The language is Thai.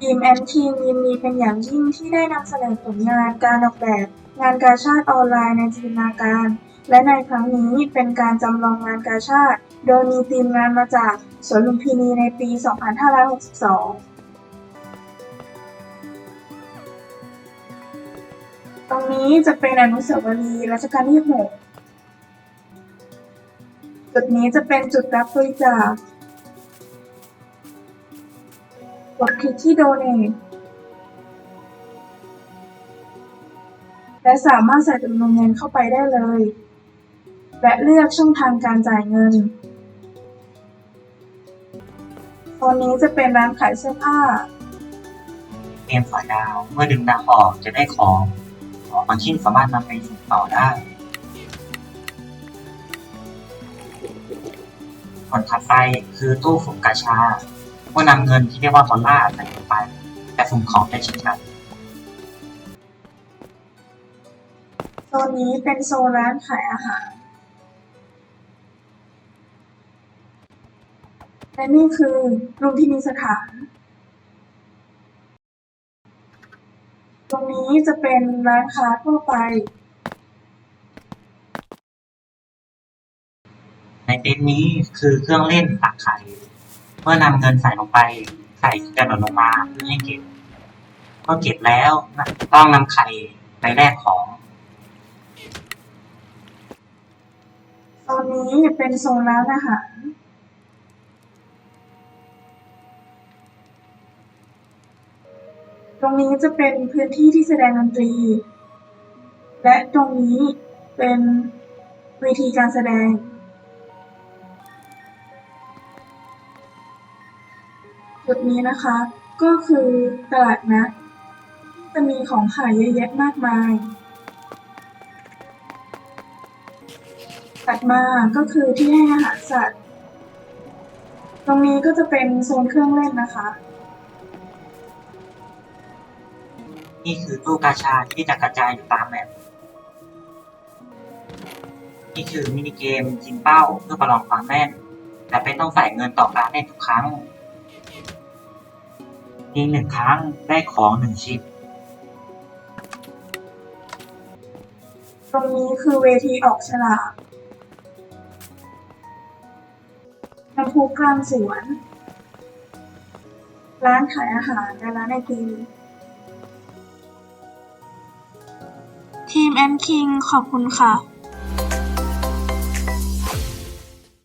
ทีมแอนทีมยินดีเป็นอย่างยิ่งที่ได้นำเสนอผลงานการออกแบบ งานกาชาติออนไลน์ในจินตนาการ และในครั้งนี้เป็นการจำลองงานกาชาติโดยมีธีมงานมาจากสวนลุมพินีในปี 2562ตรงนี้จะเป็นอนุสาวรีย์รัชกาลที่ 6 จุดนี้จะเป็นจุดรับบริจาค กดคลิกที่ Donate และสามารถใส่จำนวนเงินเข้าไปได้เลย และเลือกช่องทางการจ่ายเงิน ตอนนี้จะเป็นร้านขายเสื้อผ้า เกมสอยดาว เมื่อดึงดาวออกจะได้ของ ของบางชิ้นสามารถนำไปส่งต่อได้ผลถัดไปคือตู้สุ่มกาชา เมื่อนำเงินที่เรียกว่าดอลลาร์ใส่ลงไป แต่สุ่มของได้เช่นกันโซนนี้เป็นโซนร้านขายอาหาร และนี่คือลุมพินีสถาน ตรงนี้จะเป็นร้านค้าทั่วไป ในเต็นท์นี้คือเครื่องเล่นตักไข่เมื่อนำเงินใส่ลงไป ไข่จะหล่นลงมาเพื่อให้เก็บเมื่อเก็บแล้วต้องนำไข่ไปแลกของโซนนี้เป็นโซนร้านอาหารตรงนี้จะเป็นพื้นที่ที่แสดงดนตรี และตรงนี้เป็นเวทีการแสดง จุดนี้นะคะ ก็คือตลาดนัดจะมีของขายเยอะแยะมากมายถัดมาก็คือที่ให้อาหารสัตว์ ตรงนี้ก็จะเป็นโซนเครื่องเล่นนะคะ นี่คือตู้กาชาที่จะกระจายอยู่ตามแมปนี่คือมินิเกมยิงเป้าเพื่อประลองความแม่น แต่เป็นต้องใส่เงินต่อการเล่นทุกครั้ง ยิงหนึ่งครั้งได้ของหนึ่งชิ้น ตรงนี้คือเวทีออกฉลากน้ำพุกลางสวน ร้านขายอาหารและร้านไอติมทีมแอนคิงขอบคุณค่ะ